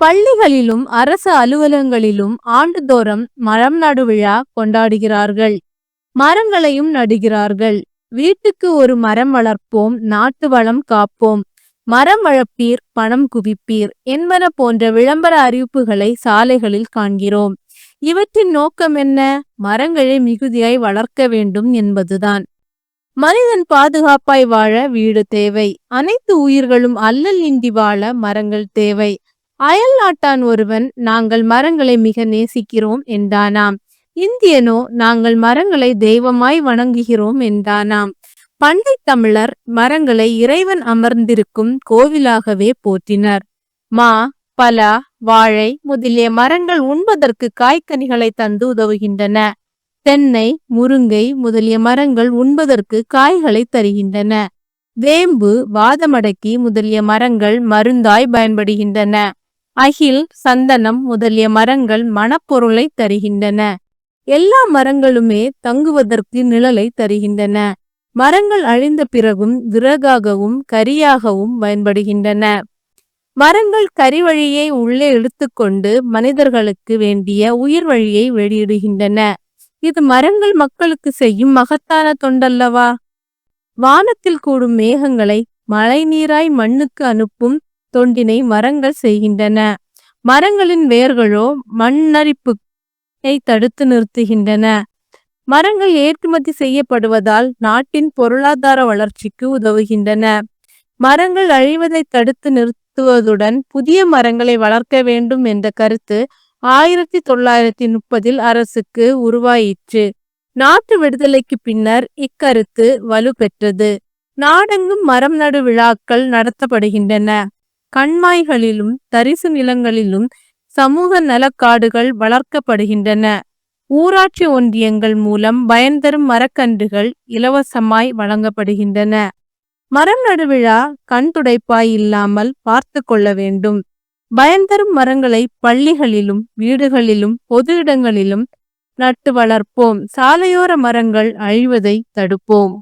பள்ளிகளிலும் அரசு அலுவலகங்களிலும் ஆண்டுதோறும் மரம் நடுவிழா கொண்டாடுகிறார்கள். மரங்களையும் நடுகிறார்கள். வீட்டுக்கு ஒரு மரம் வளர்ப்போம் நாட்டு வளம் காப்போம். மரம் வளர்ப்பீர் பணம் குவிப்பீர் என்பன போன்ற விளம்பர அறிவிப்புகளை சாலைகளில் காண்கிறோம். இவற்றின் நோக்கம் என்ன? மரங்களை மிகுதியாய் வளர்க்க வேண்டும் என்பதுதான். மனிதன் பாதுகாப்பாய் வாழ வீடு தேவை. அனைத்து உயிர்களும் அல்லல் இன்றி வாழ மரங்கள் தேவை. அயல் நாட்டான் ஒருவன் நாங்கள் மரங்களை மிக நேசிக்கிறோம் என்றானாம். இந்தியனோ நாங்கள் மரங்களை தெய்வமாய் வணங்குகிறோம் என்றானாம். பண்டை தமிழர் மரங்களை இறைவன் அமர்ந்திருக்கும் கோவிலாகவே போற்றினர். மா பலா வாழை முதலிய மரங்கள் உண்பதற்கு காய்கனிகளை தந்து உதவுகின்றன. தென்னை முருங்கை முதலிய மரங்கள் உண்பதற்கு காய்களை தருகின்றன. வேம்பு வாதமடக்கி முதலிய மரங்கள் மருந்தாய் பயன்படுகின்றன. அகில் சந்தனம் முதலிய மரங்கள் மணப்பொருளை தருகின்றன. எல்லா மரங்களுமே தங்குவதற்கு நிழலை தருகின்றன. மரங்கள் அழிந்த பிறகும் விறகாகவும் கரியாகவும் பயன்படுகின்றன. மரங்கள் கரி வழியை உள்ளே இழுத்துக்கொண்டு மனிதர்களுக்கு வேண்டிய உயிர் வழியை வெளியிடுகின்றன. இது மரங்கள் மக்களுக்கு செய்யும் மகத்தான தொண்டல்லவா? வானத்தில் கூடும் மேகங்களை மழை நீராய் மண்ணுக்கு அனுப்பும் தொண்டினை மரங்கள் செய்கின்றன. மரங்களின் வேர்களோ மண்ணரிப்பை தடுத்து நிறுத்துகின்றன. மரங்கள் ஏற்றுமதி செய்யப்படுவதால் நாட்டின் பொருளாதார வளர்ச்சிக்கு உதவுகின்றன. மரங்கள் அழிவதை தடுத்து நிறுத்துவதுடன் புதிய மரங்களை வளர்க்க வேண்டும் என்ற கருத்து ஆயிரத்தி தொள்ளாயிரத்தி முப்பதில் அரசுக்கு உருவாயிற்று. நாட்டு விடுதலைக்கு பின்னர் இக்கருத்து வலுப்பெற்றது. நாடெங்கும் மரம் நடு விழாக்கள் நடத்தப்படுகின்றன. கண்மாய்களிலும் தரிசு நிலங்களிலும் சமூக நலக்காடுகள் வளர்க்கப்படுகின்றன. ஊராட்சி ஒன்றியங்கள் மூலம் பயன்தரும் மரக்கன்றுகள் இலவசமாய் வழங்கப்படுகின்றன. மரம் நடுவிழா கண் துடைப்பாய் இல்லாமல் பார்த்து கொள்ள வேண்டும். பயன்தரும் மரங்களை பள்ளிகளிலும் வீடுகளிலும் பொது இடங்களிலும் நட்டு வளர்ப்போம். சாலையோர மரங்கள் அழிவதை தடுப்போம்.